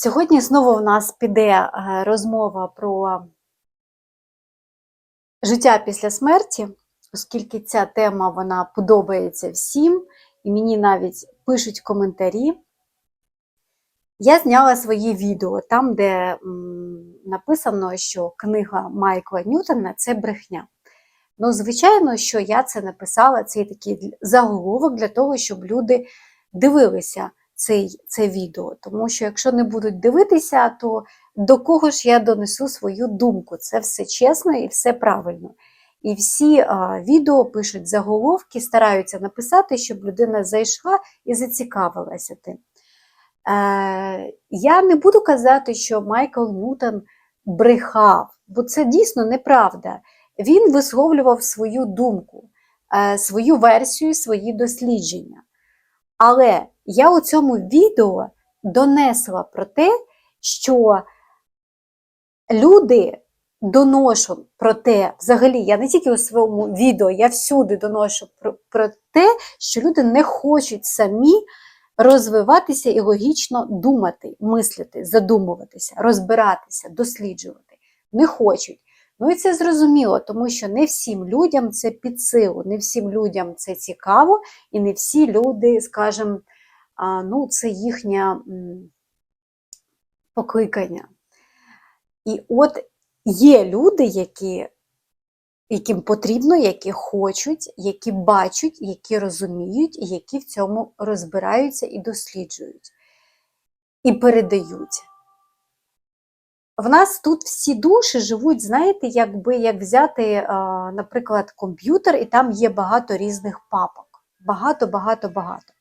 Сьогодні знову в нас піде е, розмова про життя після смерті, оскільки ця тема вона подобається всім, і мені навіть пишуть коментарі. Я зняла свої відео там, де написано, що книга Майкла Ньютона це брехня. Ну, звичайно, що я це написала, цей такий заголовок для того, щоб люди дивилися цей, це відео. Тому що якщо не будуть дивитися, то до кого ж я донесу свою думку? Це все чесно і все правильно. І всі а, відео пишуть заголовки, стараються написати, щоб людина зайшла і зацікавилася тим. Е, я не буду казати, що Майкл Ньютон брехав, бо це дійсно неправда. Він висловлював свою думку, е, свою версію, свої дослідження. Але я у цьому відео донесла про те, що люди доношу про те, взагалі, я не тільки у своєму відео, я всюди доношу про, про те, що люди не хочуть самі розвиватися і логічно думати, мислити, задумуватися, розбиратися, досліджувати. Не хочуть. Ну і це зрозуміло, тому що не всім людям це під силу, не всім людям це цікаво, і не всі люди, скажімо, ну, це їхнє покликання. І от є люди, які, яким потрібно, які хочуть, які бачать, які розуміють, які в цьому розбираються і досліджують, і передають. В нас тут всі душі живуть, знаєте, якби як взяти, наприклад, комп'ютер, і там є багато різних папок. Багато, багато, багато.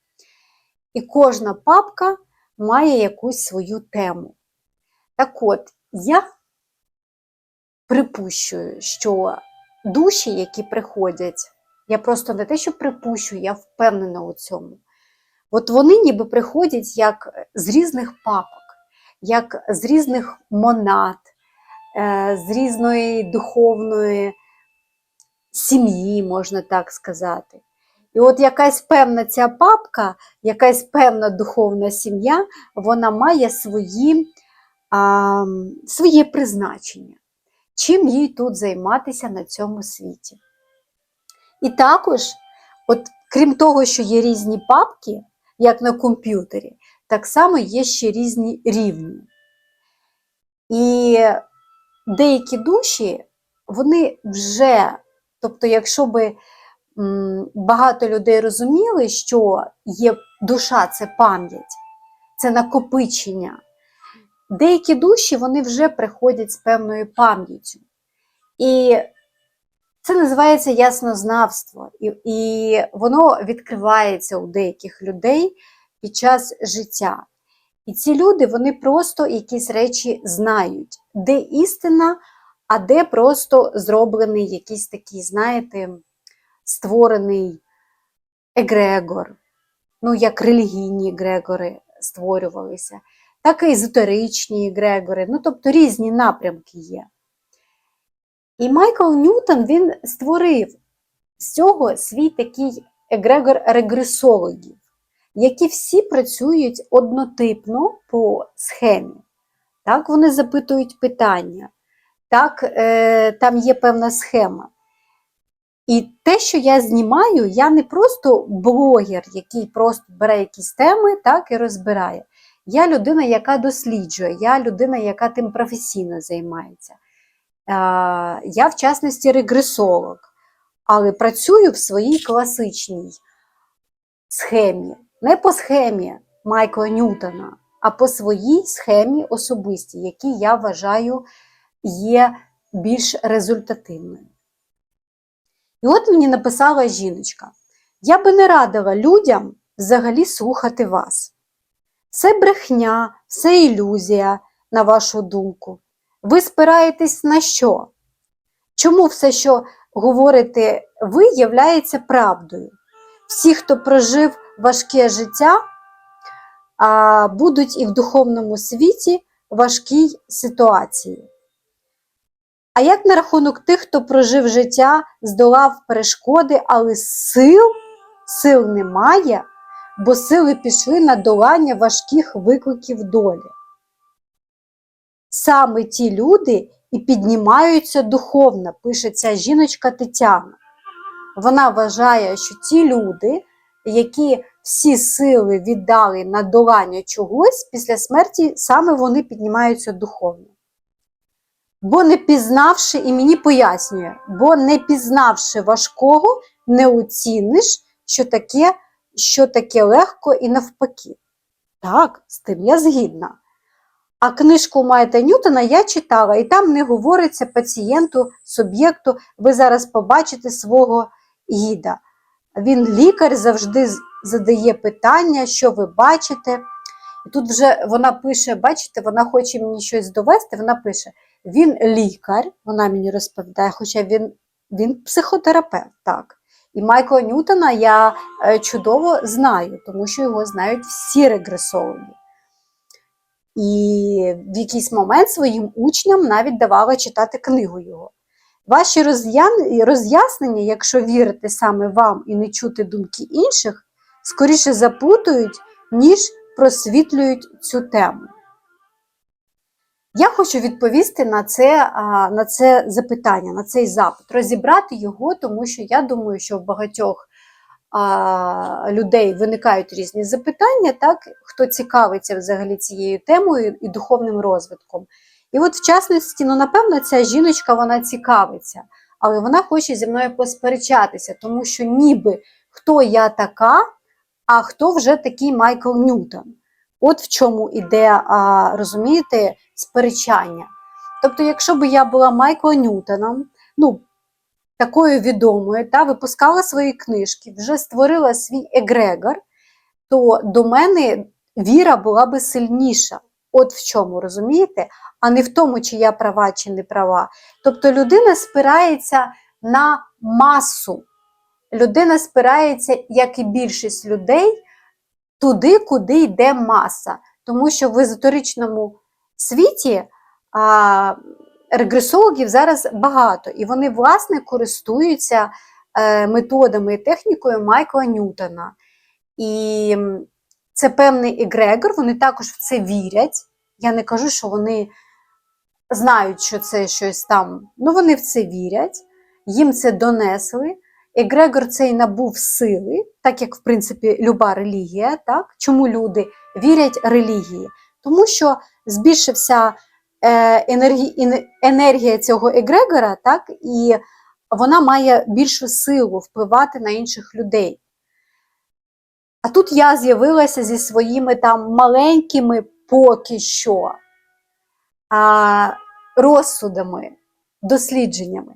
І кожна папка має якусь свою тему. Так от, я припущую, що душі, які приходять, я просто не те, що припущую, я впевнена у цьому. От вони ніби приходять як з різних папок як з різних монад, е, з різної духовної сім'ї, можна так сказати. І от якась певна ця папка, якась певна духовна сім'я, вона має свої, а, своє призначення, чим їй тут займатися на цьому світі. І також, от, крім того, що є різні папки, як на комп'ютері, так само є ще різні рівні. І деякі душі, вони вже, тобто, якщо би багато людей розуміли, що є душа це пам'ять, це накопичення, деякі душі вони вже приходять з певною пам'яттю. І це називається яснознавство, і, і воно відкривається у деяких людей під час життя. І ці люди вони просто якісь речі знають, де істина, а де просто зроблений якийсь такий, знаєте, створений егрегор, ну, як релігійні егрегори створювалися, так і езотеричні егрегори, ну, тобто різні напрямки є. І Майкл Ньютон він створив з цього свій такий егрегор регресологів які всі працюють однотипно по схемі. Так, Вони запитують питання, так, е, там є певна схема. І те, що я знімаю, я не просто блогер, який просто бере якісь теми так, і розбирає. Я людина, яка досліджує, я людина, яка тим професійно займається. Я, в частності, регресолог, але працюю в своїй класичній схемі не по схемі Майкла Ньютона, а по своїй схемі особистій, які я вважаю є більш результативною. І от мені написала жіночка: я би не радила людям взагалі слухати вас. Це брехня, це ілюзія, на вашу думку. Ви спираєтесь на що? Чому все, що говорите ви, являється правдою? Всі, хто прожив важке життя, будуть і в духовному світі важкій ситуації. А як на рахунок тих, хто прожив життя, здолав перешкоди, але сил, сил немає, бо сили пішли на долання важких викликів долі. саме ті люди і піднімаються духовно, пише ця жіночка Тетяна. Вона вважає, що ті люди, які всі сили віддали на долання чогось, після смерті саме вони піднімаються духовно. Бо не пізнавши, і мені пояснює, бо не пізнавши важкого, не оціниш, що таке, що таке легко і навпаки. Так, з тим я згідна. А книжку Майта Ньютона я читала, і там не говориться пацієнту, суб'єкту. Ви зараз побачите свого гіда. Він лікар завжди задає питання, що ви бачите. І тут вже вона пише: бачите, вона хоче мені щось довести. Вона пише: він лікар, вона мені розповідає, хоча він, він психотерапевт, так. І Майкла Ньютона я е, чудово знаю, тому що його знають всі регресологи. І в якийсь момент своїм учням навіть давала читати книгу його. Ваші роз'яснення, якщо вірити саме вам і не чути думки інших, скоріше заплутують, ніж просвітлюють цю тему. Я хочу відповісти на це, на це запитання, на цей запит, розібрати його, тому що я думаю, що в багатьох людей виникають різні запитання, так, хто цікавиться взагалі цією темою і духовним розвитком. І от, в частності, ну, напевно, ця жіночка вона цікавиться, але вона хоче зі мною посперечатися, тому що ніби хто я така, а хто вже такий Майкл Ньютон. От в чому іде, розумієте, сперечання. Тобто, якщо б я була Майклом Ньютоном, ну, такою відомою, та випускала свої книжки, вже створила свій егрегор, то до мене віра була би сильніша. От в чому, розумієте? А не в тому, чи я права, чи не права. Тобто людина спирається на масу. Людина спирається, як і більшість людей, туди, куди йде маса. Тому що в езотеричному світі а, регресологів зараз багато, і вони, власне, користуються е, методами і технікою Майкла Ньютона. І це певний егрегор, вони також в це вірять. Я не кажу, що вони знають, що це щось там. Ну, вони в це вірять, їм це донесли. Егрегор цей набув сили, так як, в принципі, люба релігія. Так? Чому люди вірять релігії? Тому що збільшився е, енергі, енергія цього егрегора, так? і вона має більшу силу впливати на інших людей. А тут я з'явилася зі своїми там маленькими поки що а, розсудами, дослідженнями.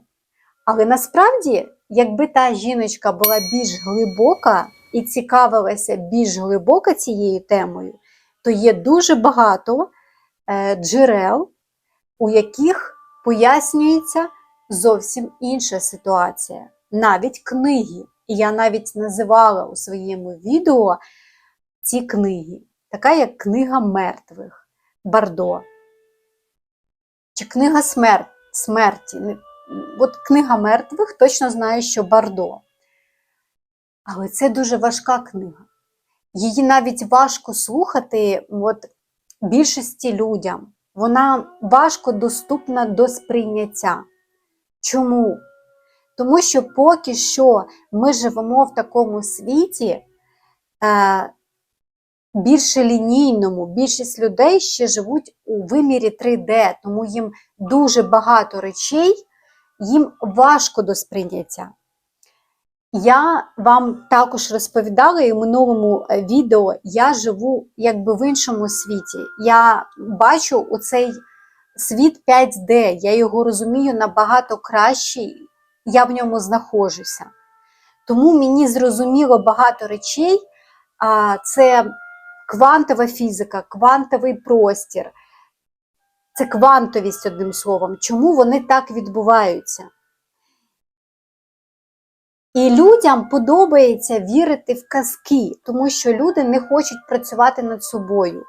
Але насправді, якби та жіночка була більш глибока і цікавилася більш глибоко цією темою, то є дуже багато е, джерел, у яких пояснюється зовсім інша ситуація, навіть книги. І я навіть називала у своєму відео ці книги, така як Книга мертвих Бардо. Чи книга смер... смерті. От книга мертвих точно знаю, що Бардо. Але це дуже важка книга. Її навіть важко слухати от, більшості людям. Вона важко доступна до сприйняття. Чому? Тому що поки що ми живемо в такому світі е, більше лінійному, більшість людей ще живуть у вимірі 3D, тому їм дуже багато речей, їм важко до сприйняття. Я вам також розповідала і в минулому е, відео я живу якби в іншому світі. Я бачу оцей світ 5D, я його розумію набагато краще, я в ньому знаходжуся. Тому мені зрозуміло багато речей. Це квантова фізика, квантовий простір, це квантовість, одним словом. Чому вони так відбуваються? І людям подобається вірити в казки, тому що люди не хочуть працювати над собою.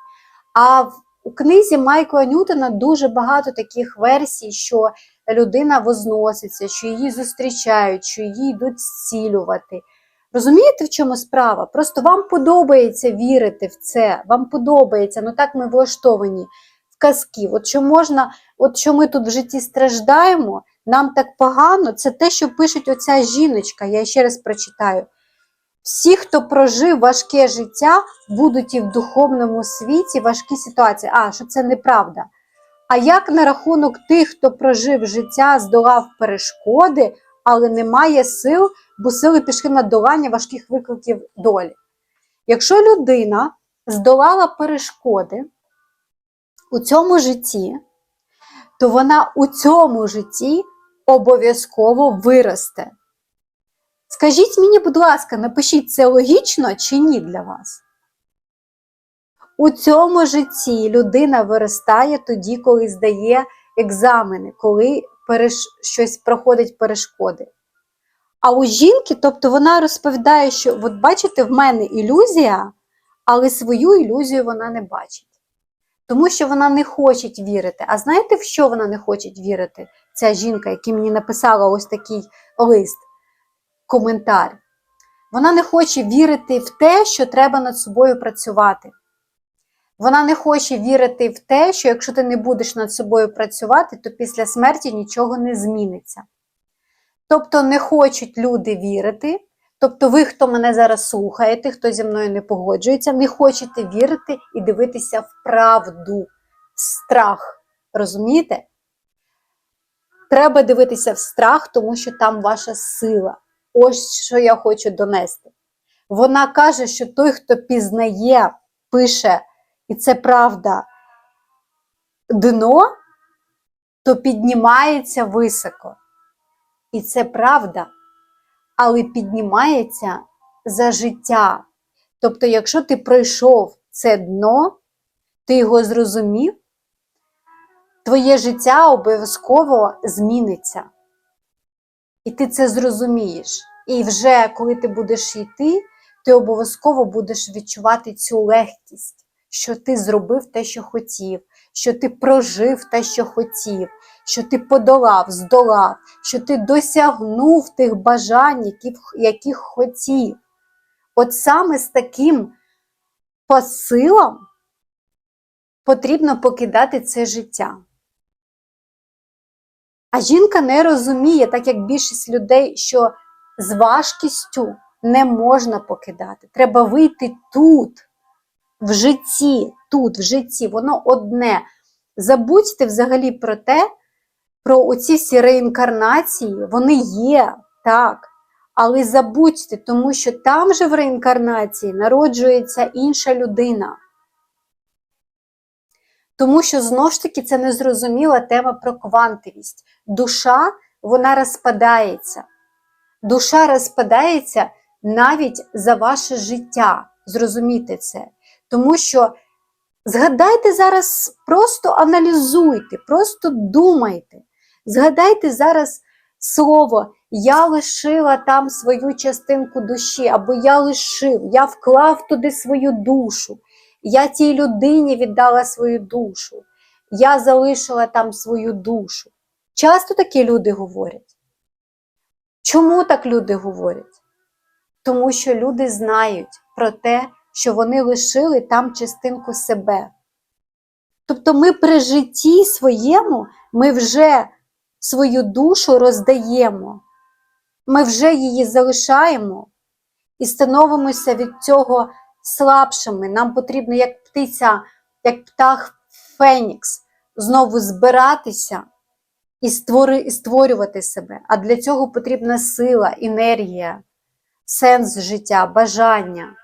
А у книзі Майкла Ньютона дуже багато таких версій, що людина возноситься, що її зустрічають, що її йдуть зцілювати. Розумієте, в чому справа? Просто вам подобається вірити в це, вам подобається, ну так ми влаштовані. В казки. От що можна, от що ми тут в житті страждаємо, нам так погано, це те, що пише оця жіночка. Я ще раз прочитаю. Всі, хто прожив важке життя, будуть і в духовному світі важкі ситуації. А, що це неправда. А як на рахунок тих, хто прожив життя, здолав перешкоди, але не має сил, бо сили пішли на долання важких викликів долі? Якщо людина здолала перешкоди у цьому житті, то вона у цьому житті обов'язково виросте. Скажіть мені, будь ласка, напишіть це логічно чи ні для вас? У цьому житті людина виростає тоді, коли здає екзамени, коли переш... щось проходить перешкоди. А у жінки, тобто вона розповідає, що от бачите, в мене ілюзія, але свою ілюзію вона не бачить. Тому що вона не хоче вірити. А знаєте, в що вона не хоче вірити? Ця жінка, яка мені написала ось такий лист, коментар. Вона не хоче вірити в те, що треба над собою працювати. Вона не хоче вірити в те, що якщо ти не будеш над собою працювати, то після смерті нічого не зміниться. Тобто не хочуть люди вірити. Тобто, ви, хто мене зараз слухаєте, хто зі мною не погоджується, не хочете вірити і дивитися в правду, в страх. Розумієте? Треба дивитися в страх, тому що там ваша сила. Ось що я хочу донести. Вона каже, що той, хто пізнає, пише, і це правда, дно, то піднімається високо. І це правда, але піднімається за життя. Тобто, якщо ти пройшов це дно, ти його зрозумів, твоє життя обов'язково зміниться. І ти це зрозумієш. І вже коли ти будеш йти, ти обов'язково будеш відчувати цю легкість, що ти зробив те, що хотів, що ти прожив те, що хотів, що ти подолав, здолав, що ти досягнув тих бажань, яких, яких хотів. От саме з таким посилом потрібно покидати це життя. А жінка не розуміє, так як більшість людей, що з важкістю не можна покидати. Треба вийти тут, в житті, тут, в житті, воно одне. Забудьте взагалі про те, про оці всі реінкарнації, вони є, так. Але забудьте, тому що там же в реінкарнації народжується інша людина. Тому що знову ж таки це незрозуміла тема про квантовість. Душа вона розпадається. Душа розпадається навіть за ваше життя. Зрозумійте це. Тому що згадайте зараз, просто аналізуйте, просто думайте. Згадайте зараз слово Я лишила там свою частинку душі, або я лишив, я вклав туди свою душу. Я тій людині віддала свою душу, я залишила там свою душу. Часто такі люди говорять. Чому так люди говорять? Тому що люди знають про те, що вони лишили там частинку себе. Тобто ми при житті своєму, ми вже свою душу роздаємо, ми вже її залишаємо і становимося від цього слабшими. Нам потрібно, як птиця, як птах Фенікс, знову збиратися і, створювати себе. А для цього потрібна сила, енергія, сенс життя, бажання.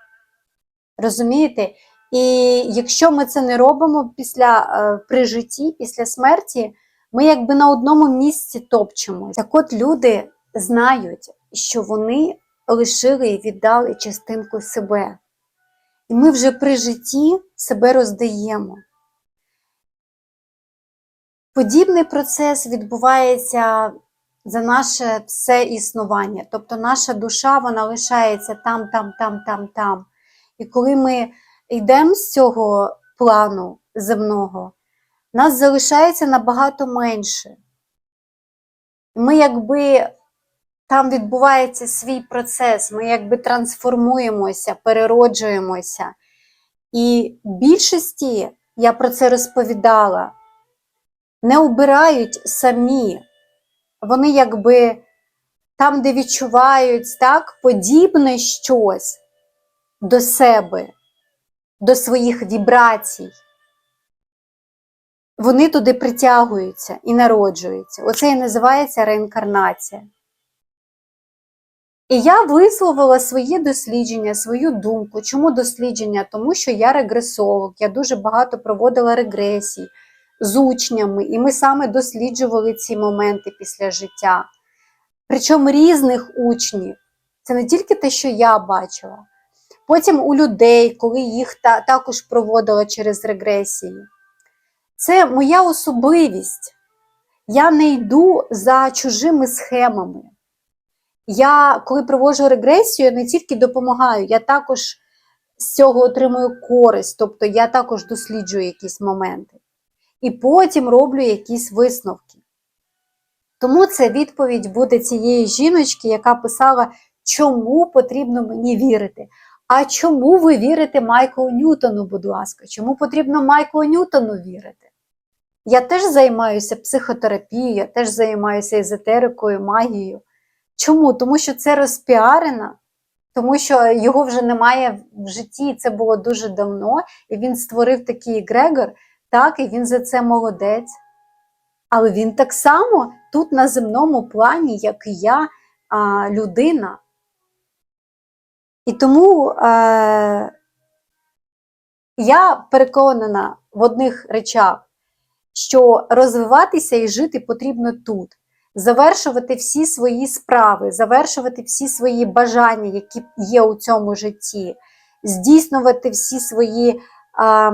Розумієте? І якщо ми це не робимо після е, при житті, після смерті, ми якби на одному місці топчемо. Так от люди знають, що вони лишили і віддали частинку себе. І ми вже при житті себе роздаємо. Подібний процес відбувається за наше все існування. Тобто наша душа вона лишається там, там, там, там, там. І коли ми йдемо з цього плану земного, нас залишається набагато менше. Ми якби там відбувається свій процес, ми якби трансформуємося, перероджуємося. І більшості я про це розповідала, не обирають самі. Вони якби там, де відчувають так, подібне щось до себе, до своїх вібрацій, вони туди притягуються і народжуються. Оце і називається реінкарнація. І я висловила свої дослідження, свою думку. Чому дослідження? Тому що я регресолог, я дуже багато проводила регресій з учнями, і ми саме досліджували ці моменти після життя. Причому різних учнів. Це не тільки те, що я бачила. Потім у людей, коли їх та, також проводила через регресії. Це моя особливість. Я не йду за чужими схемами. Я, коли проводжу регресію, я не тільки допомагаю, я також з цього отримую користь, тобто я також досліджую якісь моменти. І потім роблю якісь висновки. Тому це відповідь буде цієї жіночки, яка писала, чому потрібно мені вірити. А чому ви вірите Майклу Ньютону, будь ласка? Чому потрібно Майклу Ньютону вірити? Я теж займаюся психотерапією, я теж займаюся езотерикою, магією. Чому? Тому що це розпіарено, тому що його вже немає в житті, і це було дуже давно, і він створив такий Грегор, так, і він за це молодець. Але він так само тут на земному плані, як і я, людина. І тому е, я переконана в одних речах, що розвиватися і жити потрібно тут, завершувати всі свої справи, завершувати всі свої бажання, які є у цьому житті, здійснювати всі свої е,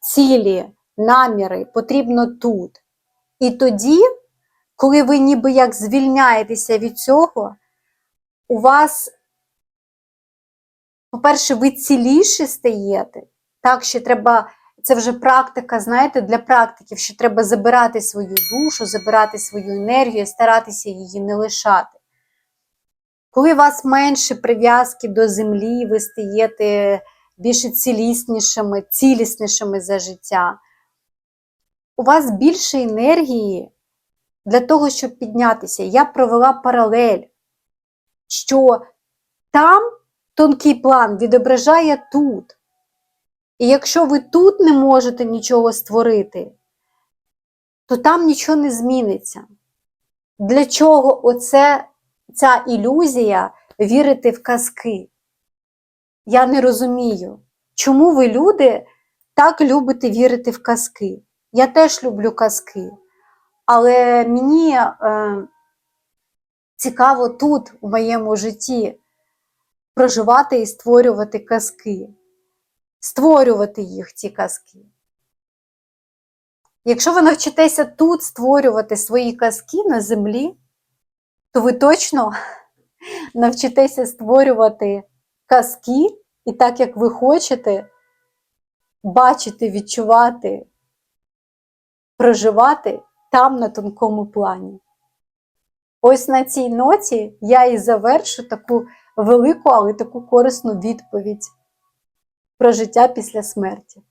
цілі, наміри потрібно тут. І тоді, коли ви ніби як звільняєтеся від цього, у вас, по-перше, ви ціліше стаєте. Так, що треба, це вже практика, знаєте, для практиків, що треба забирати свою душу, забирати свою енергію, старатися її не лишати. Коли у вас менше прив'язки до землі, ви стаєте більш ціліснішими, ціліснішими за життя у вас більше енергії для того, щоб піднятися. Я провела паралель, що там тонкий план відображає тут. І якщо ви тут не можете нічого створити, то там нічого не зміниться. Для чого оце, ця ілюзія вірити в казки? Я не розумію, чому ви, люди, так любите вірити в казки. Я теж люблю казки, але мені е, цікаво тут, у моєму житті, проживати і створювати казки, створювати їх, ці казки. Якщо ви навчитеся тут створювати свої казки на землі, то ви точно навчитеся створювати казки і так, як ви хочете, бачити, відчувати проживати там на тонкому плані. Ось на цій ноті я і завершу таку велику, але таку корисну відповідь про життя після смерті.